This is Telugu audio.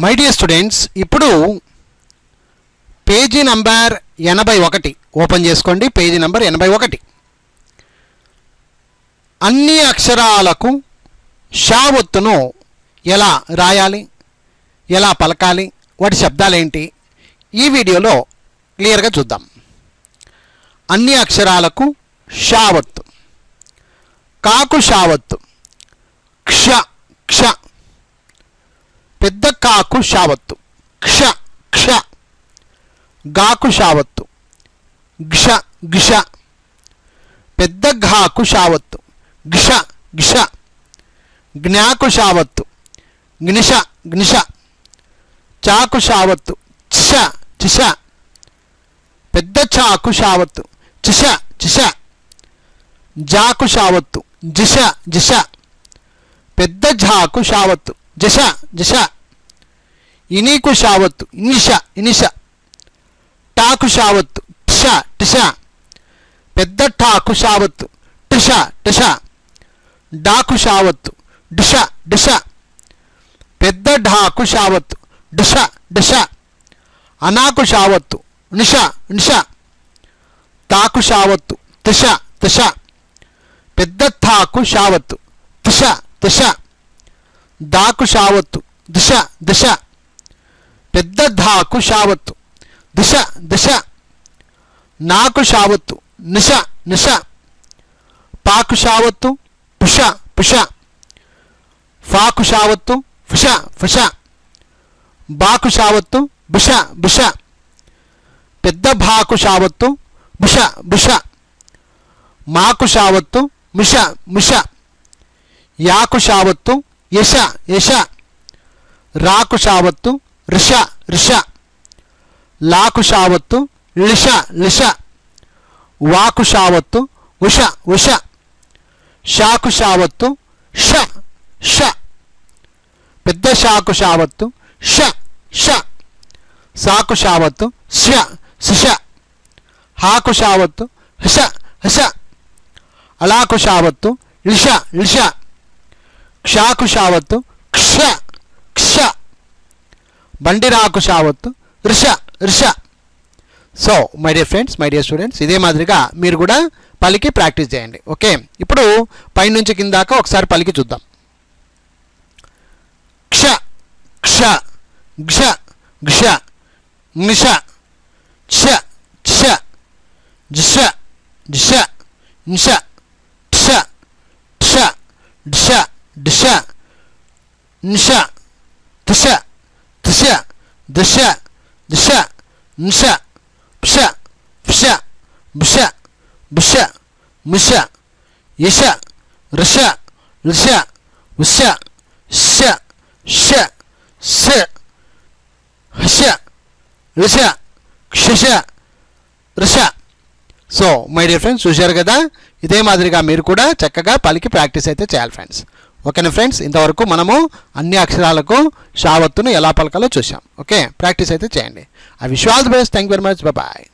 మై డియర్ స్టూడెంట్స్ ఇప్పుడు పేజీ నంబర్ ఎనభై ఒకటి. ఓపెన్ చేసుకోండి. పేజీ నంబర్ ఎనభై ఒకటి. అన్ని అక్షరాలకు షా ఒత్తును ఎలా రాయాలి? ఎలా పలకాలి? వాటి శబ్దాలేంటి? ఈ వీడియోలో క్లియర్గా చూద్దాం. అన్ని అక్షరాలకు షావత్తు కాకు షావత్తు క్ష క్ష. పెద్ద కాకు షావత్తు. క్ష క్ష. గాకు షావత్తు. ఘష గిష పెద్ద ఘాకు షావత్తు. ఘష గిష జ్ఞాకు షావత్తు. గ్నిష గ్నిష చాకు షావత్తు. చిష చిష. పెద్ద చాకు షావత్తు. చిష చిష. జాకు షావత్తు. జిష జిష. పెద్ద ఝాకు షావత్తు. జష జష. ఇనీకు షావత్తు ఇనిష ఇనిష. టాకు షావత్తు టిష టిష. పెద్ద ఠాకు షావత్తు టిష టిష. డాకు షావత్తు డిష డిష. పెద్ద ఢాకు షావత్తు డిష డిష. అనాకు షావత్తు నిష నిష. తాకు షావత్తు తిష తిష. పెద్ద థాకు షావత్తు తిష తిష. దాకు షావత్తు. దిశ దిశ. పెద్ద ధాకు షావత్తు. దిశ దిశ. నాకు షావత్తు. నిష నిష పాకు షావత్తు పుష పుష. ఫాకు షావత్తు ఫుష ఫుష. బాకు షావత్తు బుష బుష. పెద్ద భాకు షావత్తు బుష బుష. మాకు షావత్తు మిష మిష. యాకు షావత్తు యశ యశ. రాకు షావత్తు రిష రిష. లాకు షావత్తు లిష లిష. వాకు షావత్తు ఉష ఉష. షాకు షావత్తు ష ష. పెద్ద షాకు షావత్తు ష ష. సాకు షావత్తు శ్య శిష హాకు షావత్తు హష హష అలాకు షావత్తు లిష లిష. క్షాకు షావత్తు క్ష క్ష. బండిరాకు షావత్తు రిష రిష. So my dear friends my dear students ఇదే మాదిరిగా మీరు కూడా పలికి ప్రాక్టీస్ చేయండి ఓకే? ఇప్పుడు పైనుంచి కిందాక ఒకసారి పలికి చూద్దాం. క్ష క్ష క్ష క్ష నిష క్ష క్ష జిష జిష నిష క్ష క్ష క్ష దిశ నిష దిశ దిశ దిశ దిశ నిష పిష పిష బిష బిష మిష యశ రిష లిష ఉష ష ష స హష రిష క్షష రిష సో మై డియర్ ఫ్రెండ్స్ చూశారు కదా? ఇదే మాదిరిగా మీరు కూడా చక్కగా పలికి ప్రాక్టీస్ అయితే చేయాలి ఫ్రెండ్స్ ఓకేనా ఫ్రెండ్స్ ఇంతవరకు మనము అన్ని అక్షరాలకు షావత్తును ఎలా పలకాలో చూసాం ఓకే ప్రాక్టీస్ అయితే చేయండి. I wish all the best thank very much bye